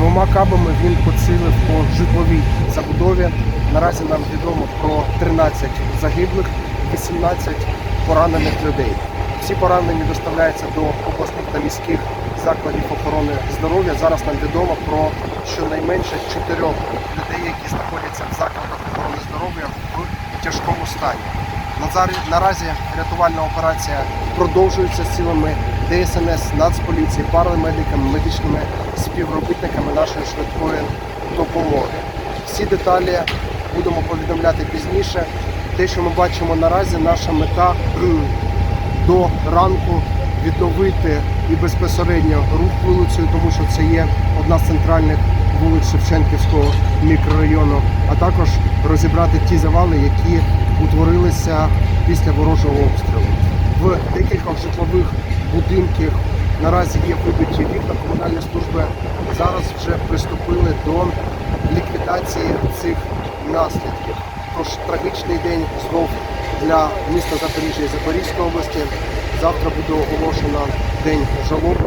Двома кабами він поцілив по житловій забудові. Наразі нам відомо про 13 загиблих, 18 поранених людей. Всі поранені доставляються до обласних та міських закладів охорони здоров'я. Зараз нам відомо про щонайменше чотирьох людей, які знаходяться в закладах охорони здоров'я в тяжкому стані. Наразі рятувальна операція продовжується силами ДСНС, Нацполіції, парамедиками, медичними співробітниками нашої швидкої допомоги. Всі деталі будемо повідомляти пізніше. Те, що ми бачимо наразі, наша мета до ранку відновити і безпосередньо рух вулицею, тому що це є одна з центральних вулиць Шевченківського мікрорайону, а також розібрати ті завали, які утворилися після ворожого обстрілу. Житлових будинків наразі є вибиті вікна. Комунальні служби зараз вже приступили до ліквідації цих наслідків. Тож трагічний день знов для міста Запоріжжя і Запорізької області. Завтра буде оголошено день жалоби